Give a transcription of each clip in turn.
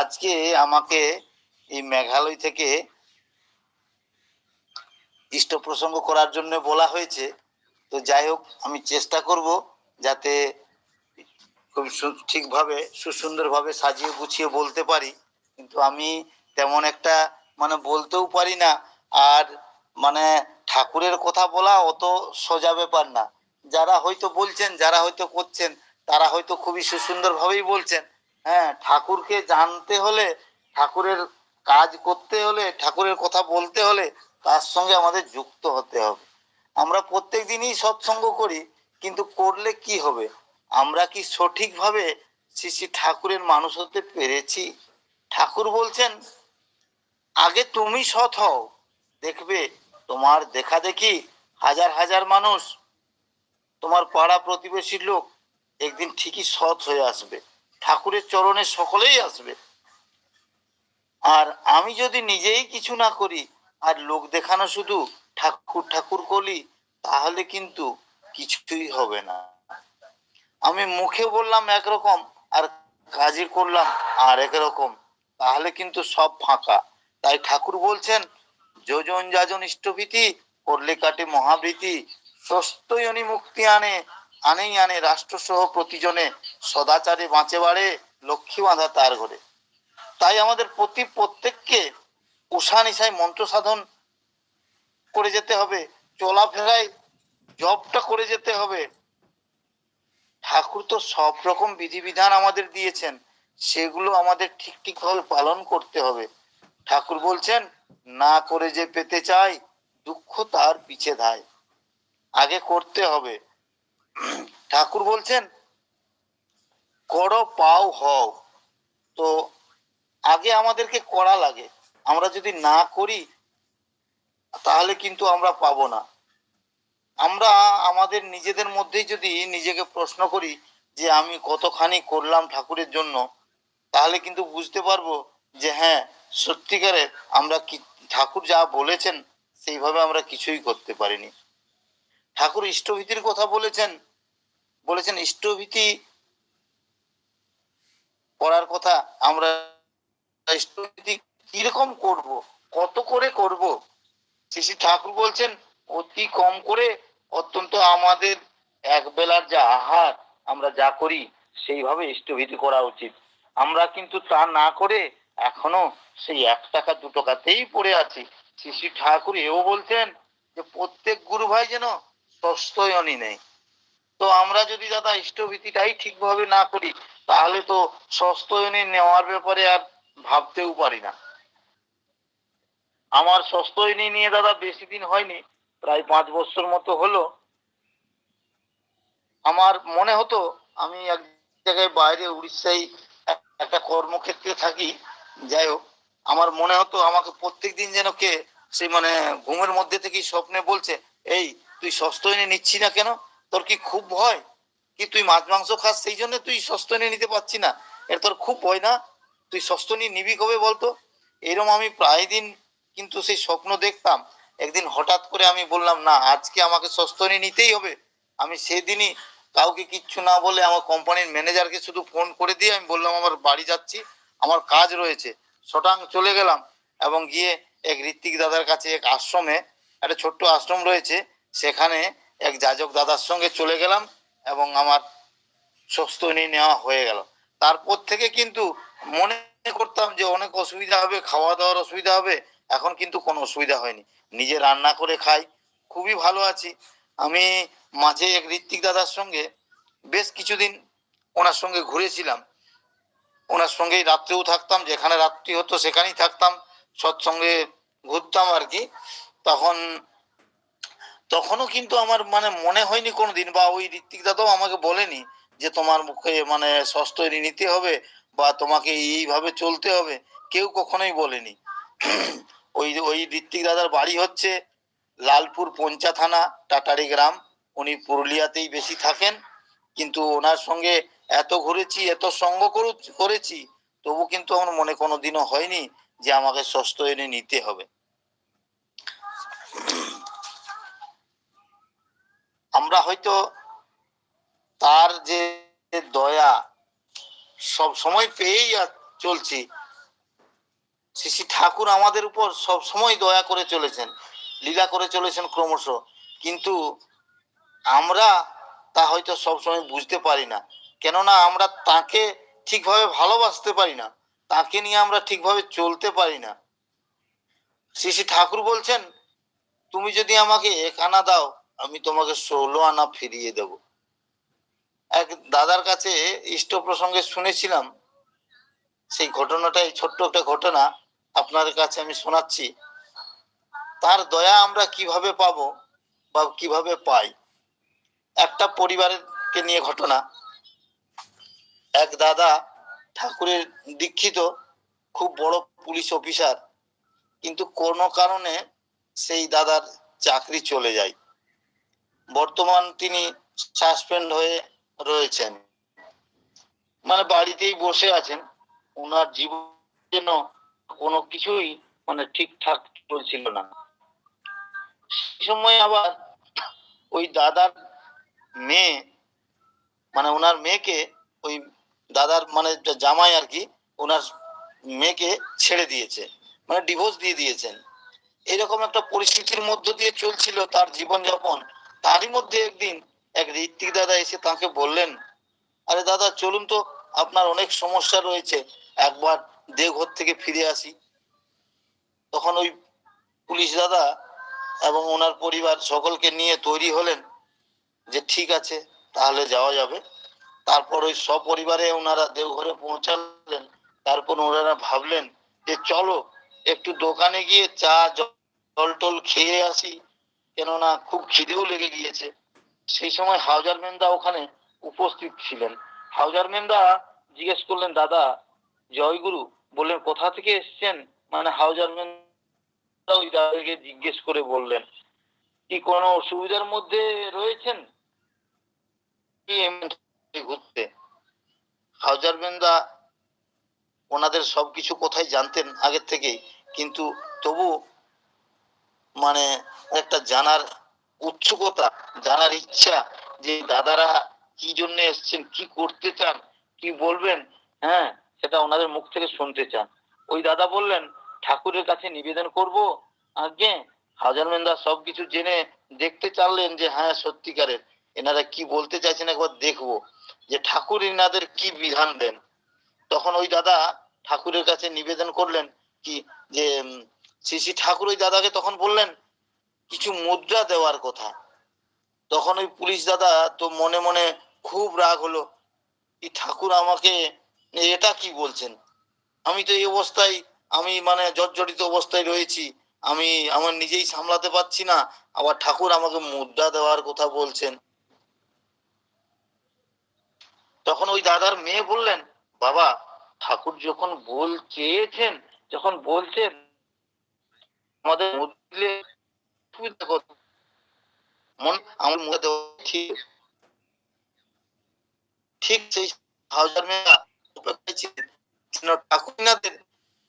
আজকে আমাকে এই মেঘালয় থেকে ইষ্ট প্রসঙ্গ করার জন্য বলা হয়েছে। তো যাই হোক, আমি চেষ্টা করব যাতে খুব ঠিকভাবে, সুসুন্দরভাবে সাজিয়ে গুছিয়ে বলতে পারি। কিন্তু আমি তেমন একটা মানে বলতেও পারি না। আর মানে ঠাকুরের কথা বলা অত সোজা ব্যাপার না। যারা হয়তো বলছেন, যারা হয়তো করছেন, তারা হয়তো খুবই সুসুন্দরভাবেই বলছেন। হ্যাঁ ঠাকুরকে জানতে হলে, ঠাকুরের কাজ করতে হলে, ঠাকুরের কথা বলতে হলে তার সঙ্গে আমাদের যুক্ত হতে হবে। আমরা প্রত্যেক দিনই সৎসঙ্গ করি, কিন্তু করলে কি হবে? আমরা কি সঠিকভাবে শ্রী শ্রী ঠাকুরের মানুষ হতে পেরেছি? ঠাকুর বলছেন, আগে তুমি সৎ হও। দেখবে, তোমার দেখা দেখি হাজার হাজার মানুষ, তোমার পাড়া প্রতিবেশীর লোক একদিন ঠিকই সৎ হয়ে আসবে। ঠাকুরের চরণে সকলেই আসবে। আর আমি যদি নিজেই কিছু না করি, আর লোক দেখানো শুধু ঠাকুর ঠাকুর করি, তাহলে কিন্তু কিছুই হবে না। আমি মুখে বললাম একরকম, আর কাজে করলাম আর একরকম, তাহলে কিন্তু সব ফাঁকা। তাই ঠাকুর বলছেন, যোজন যাজন ইষ্টভীতি, করলে কাটে মহাবৃতি স্বস্তয়নি মুক্তি আনে আনেই আনে রাষ্ট্র সহ প্রতিজনে সদাচারে বাঁচে বাড়ে, লক্ষ্মী বাঁধা তার ঘরে। তাই আমাদের প্রতি প্রত্যেককে উষা নিশায় মন্ত্র সাধন করে যেতে হবে, চলাফেরায় জবটা করে যেতে হবে। ঠাকুর তো সব রকম বিধিবিধান আমাদের দিয়েছেন, সেগুলো আমাদের ঠিক ঠিক ভাবে পালন করতে হবে। ঠাকুর বলছেন, না করে যে পেতে চাই, দুঃখ তার পিছে ধায়। আগে করতে হবে। ঠাকুর বলছেন, করো, পাও, হও। তো আগে আমাদেরকে করা লাগে। আমরা যদি না করি, তাহলে কিন্তু আমরা পাবো না। আমরা আমাদের নিজেদের মধ্যেই যদি নিজেকে প্রশ্ন করি যে, আমি কতখানি করলাম ঠাকুরের জন্য? তাহলে কিন্তু বুঝতে পারব যে হ্যাঁ সত্যিকারের আমরা কি, ঠাকুর যা বলেছেন, সেইভাবে আমরা কিছুই করতে পারিনি। ঠাকুর ইষ্টভীতির কথা বলেছেন বলেছেন, ইষ্টভীতি করার কথা আমরা ইষ্টভীতি কীরকম করব? কত করে করব? শ্রী ঠাকুর বলছেন, অতি কম করে অত্যন্ত আমাদের এক বেলার যা আহার আমরা যা করি, সেইভাবে ইষ্টভীতি করা উচিত। আমরা কিন্তু তা না করে এখনও সেই এক টাকা, দু টাকাতেই পড়ে আছি। শ্রী ঠাকুর এও বলছেন যে, প্রত্যেক গুরু ভাই যেন সস্তয়নি নেই। তো আমরা যদি দাদা ইষ্টভীতিটাই ঠিকভাবে না করি, তাহলে তো সস্তয়নি নেওয়ার ব্যাপারে আর ভাবতেও পারি না। আমার সস্তয়নি নিয়ে দাদা বেশি দিন হয়নি, প্রায় পাঁচ বছর মতো হলো। আমার মনে হতো আমি এক জায়গায় বাইরে উড়িষ্যায় একটা কর্মক্ষেত্রে থাকি, যাই হোক, আমার মনে হতো আমাকে প্রত্যেক দিন যেন কে সেই মানে ঘুমের মধ্যে থেকেই স্বপ্নে বলছে, এই, তুই সস্তয়নি নিচ্ছি না কেন? তোর কি খুব ভয়? কি তুই মাছ, মাংস খাস? সেই জন্য তুই সস্তয়নি নিতে পারছি না। এর তোর খুব ভয় না? তুই সস্তনি নিবি কবে বলতো? এরম আমি প্রায় দিন কিন্তু সেই স্বপ্ন দেখতাম। একদিন হঠাৎ করে আমি বললাম, না, আজকে আমাকে সস্তনি নিতেই হবে। আমি সেদিনই কাউকে কিচ্ছু না বলে আমার কোম্পানির ম্যানেজারকে শুধু ফোন করে দিয়ে আমি বললাম, আমার বাড়ি যাচ্ছি, আমার কাজ রয়েছে। শটাং চলে গেলাম এবং গিয়ে এক ঋত্বিক দাদার কাছে এক আশ্রমে, একটা ছোট্ট আশ্রম রয়েছে। সেখানে এক যাজক দাদার সঙ্গে চলে গেলাম এবং আমার স্বস্তি নেওয়া হয়ে গেল। তারপর থেকে কিন্তু মনে করতাম যে অনেক অসুবিধা হবে খাওয়া দাওয়ার অসুবিধা হবে, এখন কিন্তু কোনো অসুবিধা হয়নি। নিজে রান্না করে খাই, খুবই ভালো আছি। আমি মাঝে এক ঋত্বিক দাদার সঙ্গে বেশ কিছুদিন ওনার সঙ্গে ঘুরেছিলাম। ওনার সঙ্গেই রাত্রেও থাকতাম, যেখানে রাত্রি হতো সেখানেই থাকতাম, সৎসঙ্গে ঘুরতাম আর কি। তখন তখনও কিন্তু আমার মানে মনে হয়নি কোনোদিন বা ওই ঋত্বিক দাদাও আমাকে বলেনি যে তোমার মুখে মানে সস্তরি নিতে হবে বা তোমাকে এইভাবে চলতে হবে। কেউ কখনোই বলেনি। ওই ওই ঋত্বিক দাদার বাড়ি হচ্ছে লালপুর পঞ্চা থানা, টাটারি গ্রাম। উনি পুরুলিয়াতেই বেশি থাকেন। কিন্তু ওনার সঙ্গে এত ঘুরেছি, এত সঙ্গ করু- করেছি, তবু কিন্তু আমার মনে কোনোদিনও হয়নি যে আমাকে ষষ্ঠ এনে নিতে হবে। আমরা হয়তো তার যে দয়া সব সময় পেয়েই চলছি। শ্রী ঠাকুর আমাদের উপর সব সময় দয়া করে চলেছেন, লীলা করে চলেছেন ক্রমশ। কিন্তু আমরা তা হয়তো সবসময় বুঝতে পারি না। কেননা আমরা তাকে ঠিকভাবে ভালোবাসতে পারি না, তাকে নিয়ে আমরা ঠিকভাবে চলতে পারি না। শ্রী শ্রী ঠাকুর বলছেন, তুমি যদি আমাকে এক আনা দাও আমি তোমাকে ষোলো আনা ফিরিয়ে দেব। এক দাদার কাছে ইষ্ট প্রসঙ্গে শুনেছিলাম, সেই ঘটনাটাই ছোট্ট একটা ঘটনা আপনার কাছে আমি শোনাচ্ছি। তার দয়া আমরা কীভাবে পাবো বা কীভাবে পাই? একটা পরিবারের কে নিয়ে ঘটনা। এক দাদা ঠাকুরের দীক্ষিত, খুব বড় পুলিশ অফিসার, কিন্তু কোনো কারণে সেই দাদার চাকরি চলে যায়। বর্তমান তিনি সাসপেন্ড হয়ে রয়েছেন। মানে বাড়িতেই বসে আছেন। ওনার জীবন যেন কোনো কিছুই মানে ঠিকঠাক চলছিল না। সময় আবার ওই দাদার মেয়ে মানে ওনার মেয়েকে ওই দাদার মানে জামাই আর কি, ওনার মেয়েকে ছেড়ে দিয়েছে। মানে ডিভোর্স দিয়ে দিয়েছেন। এরকম একটা পরিস্থিতির মধ্য দিয়ে চলছিল তার জীবনযাপন। তারই মধ্যে একদিন এক ঋত্বিক দাদা এসে তাকে বললেন, আরে দাদা, চলুন তো, আপনার অনেক সমস্যা রয়েছে, একবার দেওঘর থেকে ফিরে আসি। তখন ওই পুলিশ দাদা এবং ওনার পরিবার সকলকে নিয়ে তৈরি হলেন, যে ঠিক আছে, তাহলে যাওয়া যাবে। তারপর ওই সপরিবারে ওনারা দেওঘরে পৌঁছালেন। তারপর ওনারা ভাবলেন যে, চলো, একটু দোকানে গিয়ে চা জল টল খেয়ে আসি। কেননা খুব খিদেও লেগে গিয়েছে। সেই সময় হাউজার মেন্দা ওখানে উপস্থিত ছিলেন। হাউজার মেন্দা জিজ্ঞেস করলেন, দাদা, জয়গুরু বললেন কোথা থেকে এসেছেন? মানে হাউজার মেন্দা ওই দাদাকে জিজ্ঞেস করে বললেন, কি কোনো অসুবিধার মধ্যে রয়েছেন? ঘুরতে হাউজার মেন্দা ওনাদের সবকিছু কোথায় জানতেন আগের থেকেই, কিন্তু তবু মানে একটা জানার উৎসুকতা, জানার ইচ্ছা যে দাদারা কি জন্য এসছেন, কি করতে চান, কি বলবেন হ্যাঁ সেটা ওনাদের মুখ থেকে শুনতে চান। ওই দাদা বললেন, ঠাকুরের কাছে নিবেদন করব আগে হাজার মেন্দা সবকিছু জেনে দেখতে চাইলেন যে হ্যাঁ সত্যিকারের। এনারা কি বলতে চাইছেন একবার দেখব। যে ঠাকুর এনাদের কি বিধান দেন? তখন ওই দাদা ঠাকুরের কাছে নিবেদন করলেন কি, যে শ্রী শ্রী ঠাকুর ওই দাদাকে তখন বললেন, কিছু মুদ্রা দেওয়ার কথা। তখন ওই পুলিশ দাদা তো মনে মনে খুব রাগ হলো, এই ঠাকুর আমাকে, এটা কি বলছেন? আমি তো এই অবস্থায়, আমি মানে জর্জরিত অবস্থায় রয়েছি, আমি, আমার নিজেই সামলাতে পারছি না, আবার ঠাকুর আমাকে মুদ্রা দেওয়ার কথা বলছেন। তখন ওই দাদার মেয়ে বললেন, বাবা, ঠাকুর যখন বল চেয়েছেন যখন বলছেন আমাদের সুবিধা? মন আমার মুখে ঠিক ঠিক সেই হাজার মেয়া অপেক্ষায় ছিলেন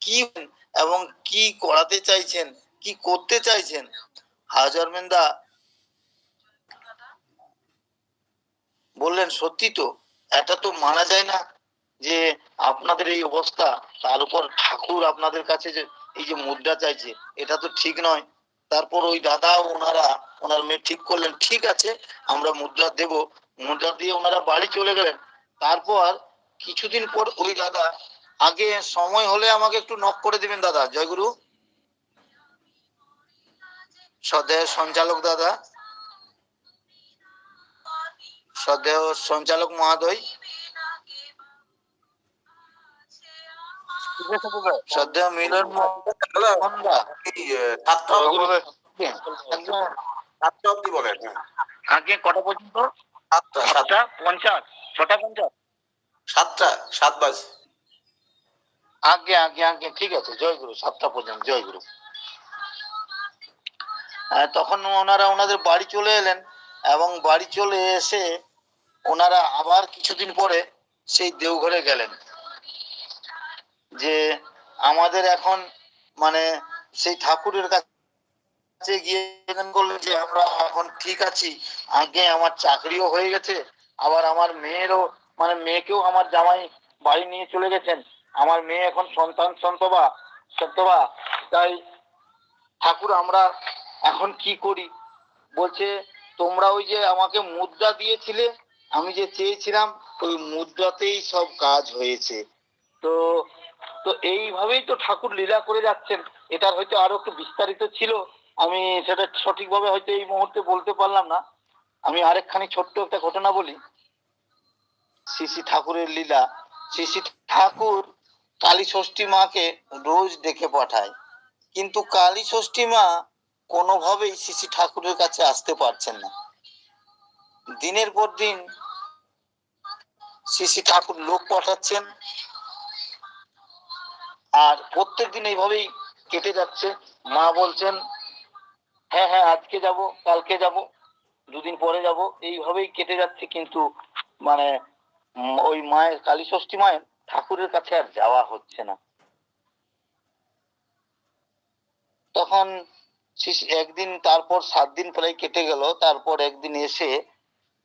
কি এবং কি করাতে চাইছেন, কি করতে চাইছেন হাজার মেন্দা বললেন, সত্যি তো, এটা তো মানা যায় না যে আপনাদের এই অবস্থা, তার উপর ঠাকুর আপনাদের কাছে যে এই যে মুদ্রা চাইছে, এটা তো ঠিক নয়। তারপর ওই দাদা ওনারা, ওনার মেয়ে ঠিক করলেন, ঠিক আছে, আমরা মুদ্রা দেব। মুদ্রা দিয়ে ওনারা বাড়ি চলে গেলেন। তারপর কিছুদিন পর ওই দাদা, আগে সময় হলে আমাকে একটু নক করে দিবেন দাদা, জয়গুরু। সদেহ সঞ্চালক দাদা। সদেহ সঞ্চালক মহাদয়। সদেহ মিলন বলেন, কটা পর্যন্ত? সাতটা। সাতটা? পঞ্চাশ? ছটা পঞ্চাশ? সাতটা সাত বাজ। আগে আগে আগে ঠিক আছে জয়গুরু সাতটা পর্যন্ত জয়গুরু। আহ, তখন ওনারা ওনাদের বাড়ি চলে এলেন এবং বাড়ি চলে এসে ওনারা আবার কিছুদিন পরে সেই দেওঘরে গেলেন। যে আমাদের এখন মানে সেই ঠাকুরের কাছে গিয়ে করলেন যে আমরা এখন ঠিক আছি, আগে আমার চাকরিও হয়ে গেছে, আবার আমার মেয়েরও মানে মেয়েকেও আমার জামাই বাড়ি নিয়ে চলে গেছেন, আমার মেয়ে এখন সন্তান সন্তবা সন্তবা, তাই ঠাকুর আমরা এখন কি করি? বলছে, তোমরা ওই যে আমাকে মুদ্রা দিয়েছিলে, আমি যে চেয়েছিলাম, ওই মুদ্রাতেই সব কাজ হয়েছে। তো তো এইভাবেই তো ঠাকুর লীলা করে যাচ্ছেন। এটার হয়তো আরও একটু বিস্তারিত ছিল। আমি সেটা সঠিকভাবে হয়তো এই মুহূর্তে বলতে পারলাম না। আমি আরেকখানি ছোট্ট একটা ঘটনা বলি। শ্রী শ্রী ঠাকুরের লীলা। শ্রী শ্রী ঠাকুর কালী ষষ্ঠী মাকে রোজ ডেকে পাঠায়। কিন্তু কালী ষষ্ঠী মা কোনোভাবেই শ্রী শ্রী ঠাকুরের কাছে আসতে পারছেন না। দিনের পর দিন শ্রী শ্রী ঠাকুর লোক পাঠাচ্ছেন। আর প্রত্যেক দিন এইভাবেই কেটে যাচ্ছে। মা বলছেন হ্যাঁ হ্যাঁ আজকে যাব, কালকে যাব, দুদিন পরে যাব। এইভাবেই কেটে যাচ্ছে কিন্তু মানে ওই মায়ের কালী ষষ্ঠী মায়ের ঠাকুরের কাছে আর যাওয়া হচ্ছে না। তখন একদিন তারপর সাত দিন প্রায় কেটে গেল। তারপর একদিন এসে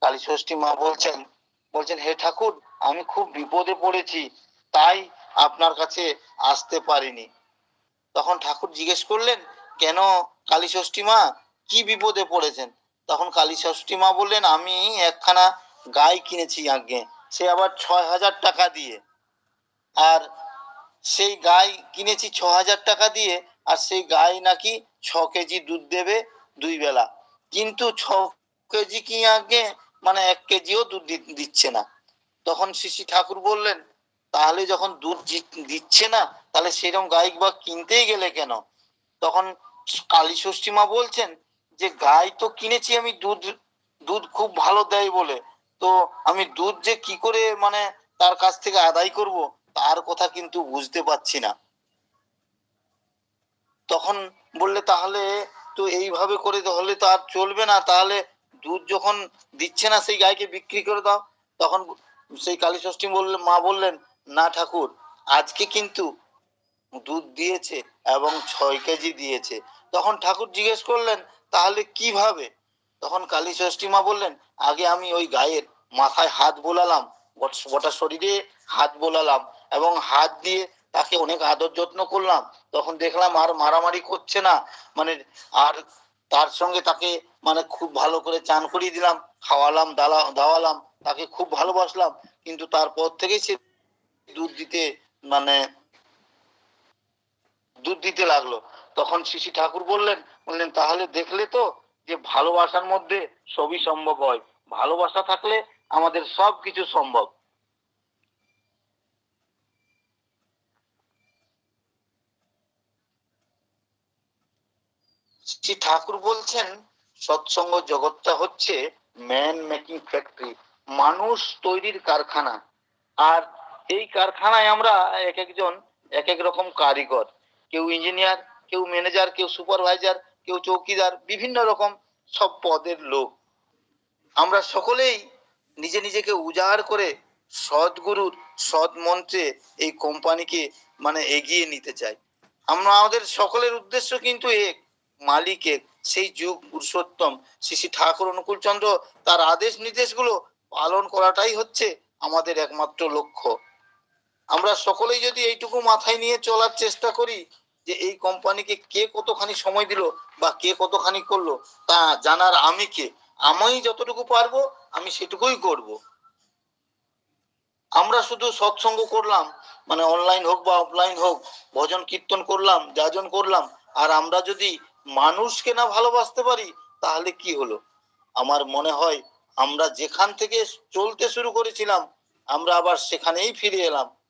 কালী ষষ্ঠী মা বলছেন বলছেন, হে ঠাকুর, আমি খুব বিপদে পড়েছি। তাই আপনার কাছে আসতে পারিনি। তখন ঠাকুর জিজ্ঞেস করলেন, কেন কালী ষষ্ঠী মা? কি বিপদে পড়েছেন? তখন কালী ষষ্ঠী মা বললেন, আমি একখানা গাই কিনেছি আগে, সে আবার ছয় হাজার টাকা দিয়ে। আর সেই গাই কিনেছি ছ হাজার টাকা দিয়ে, আর সেই গাই নাকি ছ কেজি দুধ দেবে দুই বেলা। কিন্তু ছ কেজি কি আগে? মানে এক কেজিও দুধ দিচ্ছে না। তখন শ্রী ঠাকুর বললেন তাহলে যখন দুধ দিচ্ছে না, তাহলে সেরকম গাই বা কিনতেই গেলে কেন? তখন কালী ষষ্ঠী মা বলছেন যে, গাই তো কিনেছি আমি, দুধ দুধ খুব ভালো দেয় বলে। তো আমি দুধ যে কি করে মানে তার কাছ থেকে আদায় করব, তার কথা কিন্তু বুঝতে পারছি না। তখন বললে, তাহলে তো এইভাবে করে তাহলে তো আর চলবে না। তাহলে দুধ যখন দিচ্ছে না, সেই গাইকে বিক্রি করে দাও। তখন সেই কালী ষষ্ঠী বললেন মা বললেন না ঠাকুর, আজকে কিন্তু দুধ দিয়েছে এবং ছয় কেজি দিয়েছে। তখন ঠাকুর জিজ্ঞেস করলেন, তাহলে কীভাবে তখন কালী ষষ্ঠী মা বললেন, আগে আমি ওই গায়ের মাথায় হাত বোলালাম গোটা শরীরে হাত বোলালাম এবং হাত দিয়ে তাকে অনেক আদর যত্ন করলাম। তখন দেখলাম আর মারামারি করছে না মানে আর তার সঙ্গে তাকে মানে খুব ভালো করে চান করিয়ে দিলাম, খাওয়ালাম, দালা, দাওয়ালাম, তাকে খুব ভালোবাসলাম। কিন্তু তারপর থেকেই সে দুধ দিতে মানে দুধ দিতে লাগল। তখন শিশি ঠাকুর বললেন বললেন, তাহলে দেখলে তো যে ভালোবাসার মধ্যে সবই সম্ভব হয়। ভালোবাসা থাকলে আমাদের সব কিছু সম্ভব। শ্রী ঠাকুর বলছেন, সৎসঙ্গ জগৎটা হচ্ছে ম্যান মেকিং ফ্যাক্টরি মানুষ তৈরির কারখানা। আর এই কারখানায় আমরা এক একজন, এক এক রকম কারিগর। কেউ ইঞ্জিনিয়ার কেউ ম্যানেজার কেউ সুপারভাইজার কেউ চৌকিদার, বিভিন্ন রকম সব পদের লোক। আমরা সকলেই নিজে নিজেকে উজাড় করে সদ্গুরুর সৎ মন্ত্রে এই কোম্পানিকে মানে এগিয়ে নিতে চাই। আমরা আমাদের সকলের উদ্দেশ্য কিন্তু এক মালিকের, সেই যুগ পুরুষোত্তম শ্রী শ্রী ঠাকুর অনুকূল চন্দ্র তার আদেশ নির্দেশগুলো পালন করাটাই হচ্ছে আমাদের একমাত্র লক্ষ্য। আমরা সকলেই যদি এইটুকু মাথায় নিয়ে চলার চেষ্টা করি যে এই কোম্পানিকে কে কতখানি সময় দিল বা কে কতখানি করল, তা জানার আমি কে? আমি যতটুকু পারব, আমি সেটুকুই করব। আমরা শুধু সৎসঙ্গ করলাম মানে অনলাইন হোক বা অফলাইন হোক, ভজন কীর্তন করলাম, যাজন করলাম, আর আমরা যদি মানুষকে না ভালোবাসতে পারি, তাহলে কি হলো? আমার মনে হয় আমরা যেখান থেকে চলতে শুরু করেছিলাম, আমরা আবার সেখানেই ফিরে এলাম।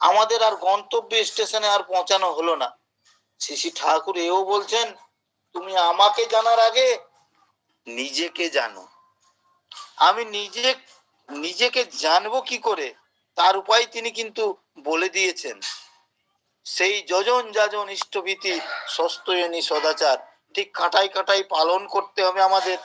আমাদের আর গন্তব্য স্টেশনে আর পৌঁছানো হলো না। শ্রী ঠাকুর এও বলছেন, তুমি আমাকে জানার আগে নিজেকে জানো। আমি নিজে, নিজেকে জানব কি করে? তার উপায় তিনি কিন্তু বলে দিয়েছেন। সেই যজন যাজন ইষ্টভীতি সস্তয়নী সদাচার। ঠিক কাটাই কাটাই পালন করতে হবে আমাদের।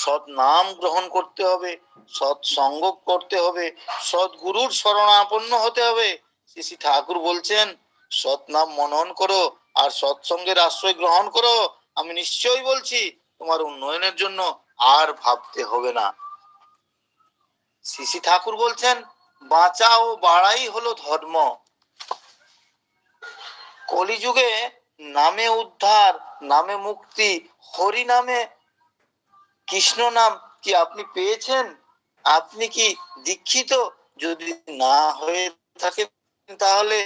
সৎ নাম গ্রহণ করতে হবে, সৎ সঙ্গ করতে হবে, সৎ গুরুর শরণাপন্ন হতে হবে। শ্রী শ্রী ঠাকুর বলছেন, সৎ নাম মনন করো আর সৎসঙ্গের আশ্রয় গ্রহণ করো। আমি নিশ্চয়ই বলছি, তোমার উন্নয়নের জন্য আর ভাবতে হবে না। শ্রী ঠাকুর বলছেন বাঁচা ও বাড়াই হলো ধর্ম। কলিযুগে নামে উদ্ধার, নামে মুক্তি হরি নামে কৃষ্ণ নাম কি আপনি পেয়েছেন? আপনি কি দীক্ষিত? যদি না হয়ে থাকে তাহলে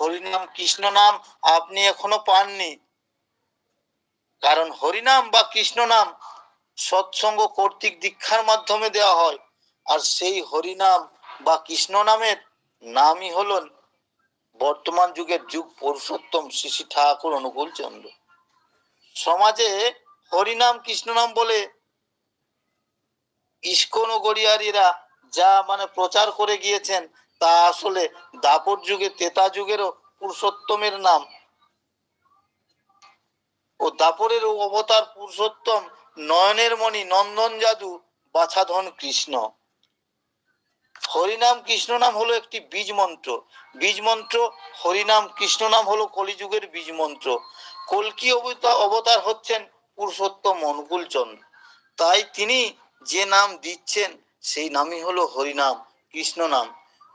হরিনাম কৃষ্ণ নাম আপনি এখনও পাননি। কারণ হরিনাম বা কৃষ্ণ নাম সৎসঙ্গ কর্তৃক দীক্ষার মাধ্যমে দেওয়া হয়। আর সেই হরিনাম বা কৃষ্ণ নামের নামই হলেন বর্তমান যুগের যুগ পুরুষোত্তম শ্রী শ্রী ঠাকুর অনুকূল চন্দ্র। সমাজে হরিনাম কৃষ্ণ নাম বলে ইস্কন গড়িয়ারিরা যা মানে প্রচার করে গিয়েছেন, তা আসলে দাপর যুগে, তেতা যুগেরও পুরুষোত্তমের নাম। ও দাপরের অবতার পুরুষোত্তম নয়নের মণি নন্দন জাদু, বাছাধন কৃষ্ণ। হরিনাম কৃষ্ণ নাম হলো একটি বীজ মন্ত্র বীজ মন্ত্র হরিনাম কৃষ্ণ নাম হলো কলিযুগের বীজ মন্ত্র কলকি অবতার হচ্ছেন পুরুষোত্তম অনুকূল চন্দ্র তাই তিনি যে নাম দিচ্ছেন, সেই নামই হলো হরিনাম, কৃষ্ণ নাম।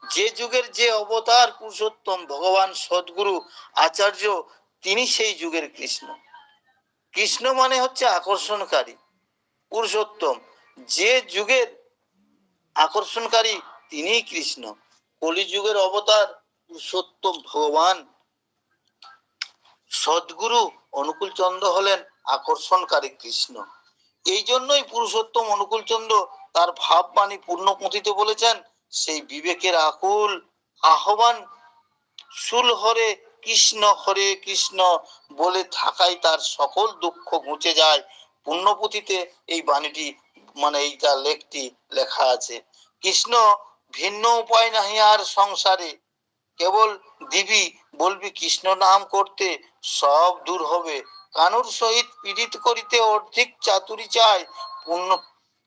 যে যুগের যে অবতার পুরুষোত্তম ভগবান সদ্গুরু আচার্য, তিনি সেই যুগের কৃষ্ণ। কৃষ্ণ মানে হচ্ছে আকর্ষণকারী, পুরুষোত্তম। যে যুগের আকর্ষণকারী, তিনিই কৃষ্ণ। কলিযুগের অবতার পুরুষোত্তম ভগবান সদ্গুরু অনুকূল চন্দ্র হলেন আকর্ষণকারী কৃষ্ণ। এই জন্যই পুরুষোত্তম অনুকূল চন্দ্র তার ভাববাণী পূর্ণ পুঁথিতে বলেছেন, সেই বিবেকের আকুল আহ্বান শুল হরে কৃষ্ণ হরে কৃষ্ণ বলে থাকাই তার সকল দুঃখ ঘুচে যায়। পূর্ণ পুণ্যপুঁথিতে এই বাণীটি মানে এই তার লেখটি লেখা আছে। কৃষ্ণ, ভিন্ন উপায় নাহি আর সংসারে। কেবল দিবি, বলবি কৃষ্ণ নাম করতে, সব দূর হবে। কানুর সহিত পীড়িত করিতে অর্ধেক চাতুরি চায়, পূর্ণ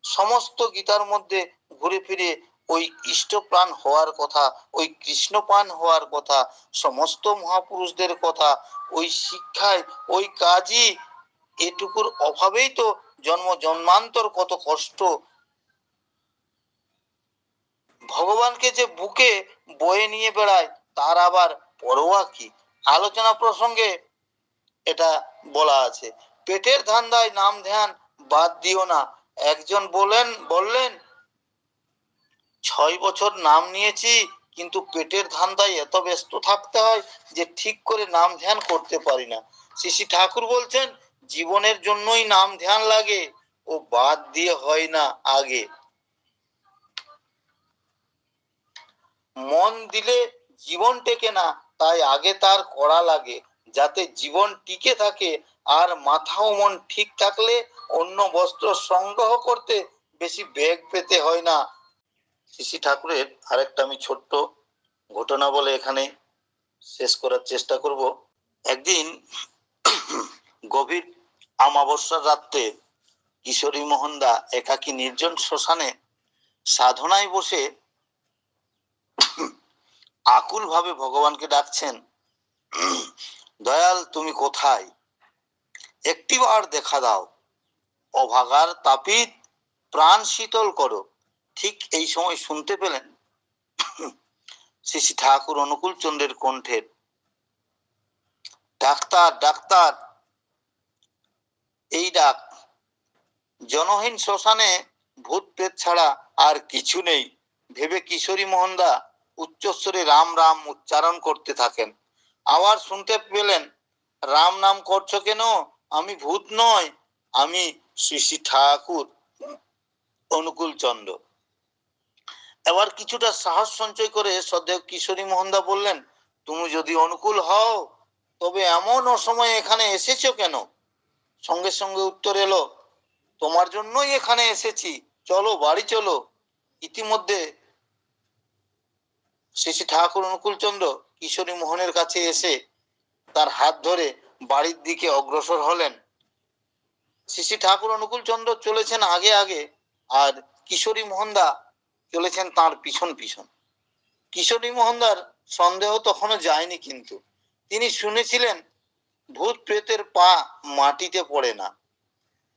সমস্ত গীতার মধ্যে ঘুরে ফিরে ওই ইষ্টপ্রাণ হওয়ার কথা, ওই কৃষ্ণপান হওয়ার কথা, সমস্ত মহাপুরুষদের কথা, ওই শিক্ষায়, ওই কাজই এটুকুর অভাবেই তো জন্ম জন্মান্তর কত কষ্ট। ভগবানকে যে বুকে বয়ে নিয়ে বেড়ায়, তার আবার পরোয়া কি? আলোচনা প্রসঙ্গে এটা বলা আছে। পেটের ধান্দায় নাম ধ্যান বাদ দিও না। একজন বলেন, বললেন, ছয় বছর নাম নিয়েছি, কিন্তু পেটের ধান্দায় এত ব্যস্ত থাকতে হয় যে ঠিক করে নাম ধ্যান করতে পারি না। শ্রী ঠাকুর বলছেন, জীবনের জন্যই নাম ধ্যান লাগে, ও বাদ দিয়ে হয় না আগে। মন দিলে জীবন টেকে না, তাই আগে তার করা লাগে। যাতে জীবন টিকে থাকে আর মাথা ও মন ঠিক থাকলে অন্য বস্ত্র সংগ্রহ করতে বেশি বেগ পেতে হয় না। শ্রী ঠাকুরের আরেকটা আমি ছোট্ট ঘটনা বলে এখানে শেষ করার চেষ্টা করব। একদিন গভীর আমাবস্যার রাত্রে কিশোরী মোহনদা একাকী নির্জন শ্মশানে সাধনায় বসে আকুল ভাবে ভগবানকে ডাকছেন। দয়াল, তুমি কোথায়? একটিবার দেখা দাও। অভাগার তাপিত, প্রাণ শীতল করো। ঠিক এই সময় শুনতে পেলেন? শ্রী ঠাকুর অনুকূল চন্দ্রের কণ্ঠের। Doctor doctor! এই ডাক, জনহীন শ্মশানে ভূত প্রেত ছাড়া আর কিছু নেই। ভেবে কিশোরী মোহনদা উচ্চস্বরে রাম রাম উচ্চারণ করতে থাকেন। আবার শুনতে পেলেন, রাম নাম করছ কেন? আমি ভূত নয় আমি শ্রী শ্রী ঠাকুর অনুকূল চন্দ্র। এবার কিছুটা সাহস সঞ্চয় করে সদেব কিশোরী মোহনদা বললেন, তুমি যদি অনুকূল হও, তবে এমন অসময়ে এখানে এসেছ কেন? সঙ্গে সঙ্গে উত্তর এলো, তোমার জন্যই এখানে এসেছি, চলো বাড়ি চলো। ইতিমধ্যে শ্রী ঠাকুর অনুকূল চন্দ্র কিশোরী মোহনের কাছে এসে তার হাত ধরে বাড়ির দিকে অগ্রসর হলেন। শ্রী ঠাকুর অনুকূল চন্দ্র চলেছেন আগে আগে আর কিশোরী মোহনদা চলেছেন তার পিছন পিছন। কিশোরী মোহনদার সন্দেহ তখনও যায়নি কিন্তু। তিনি শুনেছিলেন, ভূত প্রেতের পা মাটিতে পড়ে না।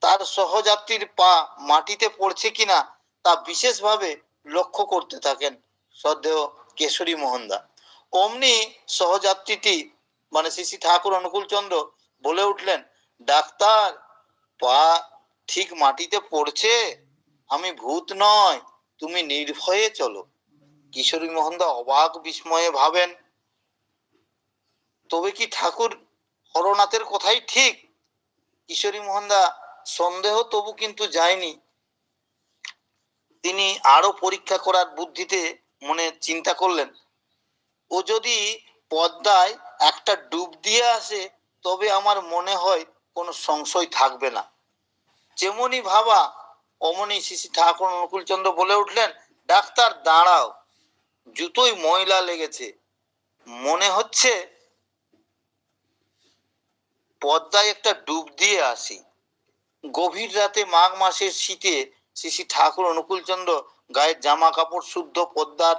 তার সহযাত্রীর পা মাটিতে পড়ছে কিনা তা বিশেষভাবে লক্ষ্য করতে থাকেন। সদ্দেহ কেশরী মোহনদা। অমনি সহযাত্রীটি মানে শ্রী ঠাকুর অনুকূল চন্দ্র, বলে উঠলেন, ডাক্তার, পা ঠিক মাটিতে পড়ছে? আমি ভূত নয়, তুমি নির্ভয়ে চলো। কিশোরী মোহনদা অবাক বিস্ময়ে ভাবেন, তবে কি ঠাকুর হরনাথের কথাই ঠিক? কিশোরী মোহনদা, সন্দেহ তবু কিন্তু যায়নি। তিনি আরও পরীক্ষা করার বুদ্ধিতে মনে চিন্তা করলেন ও যদি পদ্মায় একটা ডুব দিয়ে আসে, তবে আমার মনে হয় কোনো সংশয় থাকবে না। যেমনই ভাবা, অমনি শিশি ঠাকুর অনুকূলচন্দ্র বলে উঠলেন, ডাক্তার, দাঁড়াও। জুতোই ময়লা লেগেছে। মনে হচ্ছে পদ্মায় একটা ডুব দিয়ে আসি। গভীর রাতে মাঘ মাসের শীতে শ্রী ঠাকুর অনুকূলচন্দ্র গায়ের জামা কাপড় শুদ্ধ পদ্মার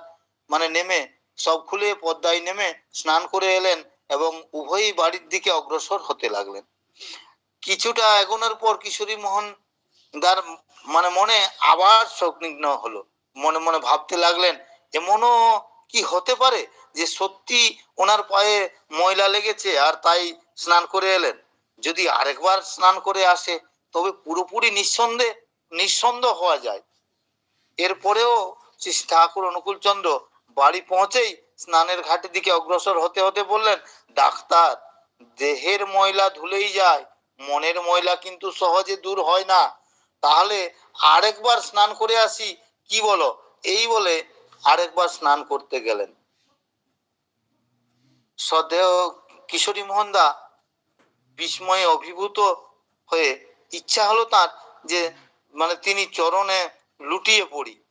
মানে নেমে সব খুলে পদ্মায় নেমে স্নান করে এলেন এবং উভয়ই বাড়ির দিকে অগ্রসর হতে লাগলেন। কিছুটা এগোনোর পর কিশোরী মোহন দার মানে মনে আবার সংনিগ্ন হলো। মনে মনে ভাবতে লাগলেন, এমনও কি হতে পারে যে সত্যি ওনার পায়ে ময়লা লেগেছে আর তাই স্নান করে এলেন? যদি আরেকবার স্নান করে আসে, তবে পুরোপুরি নিঃসন্দেহ নিঃসন্দেহ হওয়া যায়। এরপরেও শ্রী ঠাকুর অনুকূল চন্দ্র বাড়ি পৌঁছেই স্নানের ঘাটের দিকে অগ্রসর হতে হতে বললেন, ডাক্তার, দেহের ময়লা ধুলেই যায়, মনের ময়লা কিন্তু সহজে দূর হয় না। তাহলে আরেকবার স্নান করে আসি, কি বলো? এই বলে আরেকবার স্নান করতে গেলেন। সদেহ, কিশোরী মোহনদা বিস্ময়ে অভিভূত হয়ে ইচ্ছা হলো তার যে মানে তিনি চরণে লুটিয়ে পড়ি।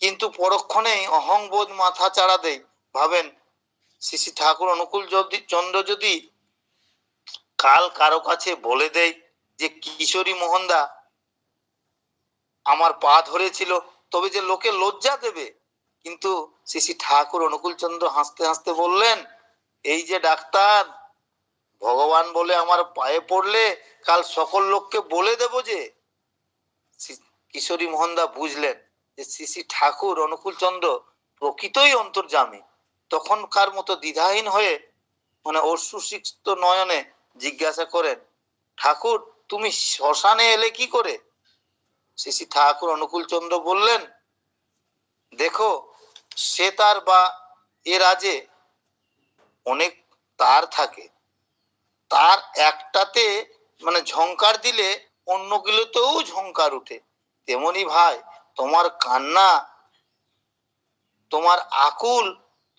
কিন্তু পরক্ষণেই অহংবোধ মাথা চাড়া দেয়। ভাবেন, শ্রী শ্রী ঠাকুর অনুকূল চন্দ্র যদি কাল কারও কাছে বলে দেয় যে, কিশোরী মোহনদা, আমার পা ধরেছিল, তবে যে লোকে লজ্জা দেবে। কিন্তু শ্রী শ্রী ঠাকুর অনুকূল চন্দ্র হাসতে হাসতে বললেন, এই যে ডাক্তার, ভগবান বলে আমার পায়ে পড়লে কাল সকল লোককে বলে দেব যে, শ্রী- কিশোরী মোহনদা বুঝলেন। যে শ্রী ঠাকুর অনুকূল চন্দ্র প্রকৃতই অন্তর্জামী তখনকার মতো দ্বিধাহীন হয়ে মানে অশ্রুসিক্ত নয়নে জিজ্ঞাসা করেন, ঠাকুর, তুমি শ্মশানে এলে কি করে? শ্রী শ্রী ঠাকুর অনুকূল চন্দ্র বললেন, দেখো, সে তার বা এ রাজে অনেক তার থাকে। তার একটাতে মানে ঝংকার দিলে অন্যগুলোতেও ঝংকার উঠে, তেমনি ভাই তোমার কান্না, তোমার আকুল,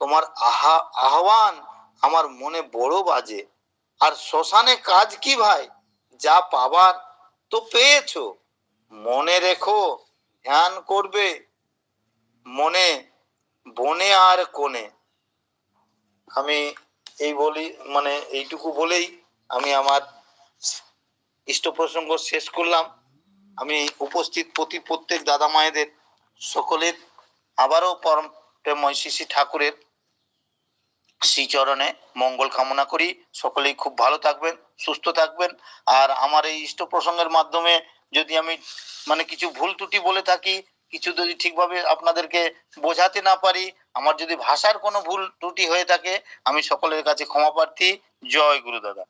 তোমার আহা, আহ্বান আমার মনে বড় বাজে। আর শ্মশানে কাজ কি ভাই? যা পাবার তো পেয়েছ। মনে রেখো, ধ্যান করবে মনে, বনে আর কোণে। আমি এই বলি মানে এইটুকু বলেই আমি আমার ইষ্ট প্রসঙ্গ শেষ করলাম। আমি উপস্থিত প্রতি প্রত্যেক দাদা মায়েদের সকলের আবারও পরম প্রেময় শ্রী ঠাকুরের শ্রীচরণে মঙ্গল কামনা করি। সকলেই খুব ভালো থাকবেন, সুস্থ থাকবেন। আর আমার এই ইষ্ট প্রসঙ্গের মাধ্যমে যদি আমি মানে কিছু ভুল ত্রুটি বলে থাকি, কিছু যদি ঠিকভাবে আপনাদেরকে বোঝাতে না পারি, আমার যদি ভাষার কোনো ভুল ত্রুটি হয়ে থাকে, আমি সকলের কাছে ক্ষমা প্রার্থী। জয় গুরু দাদা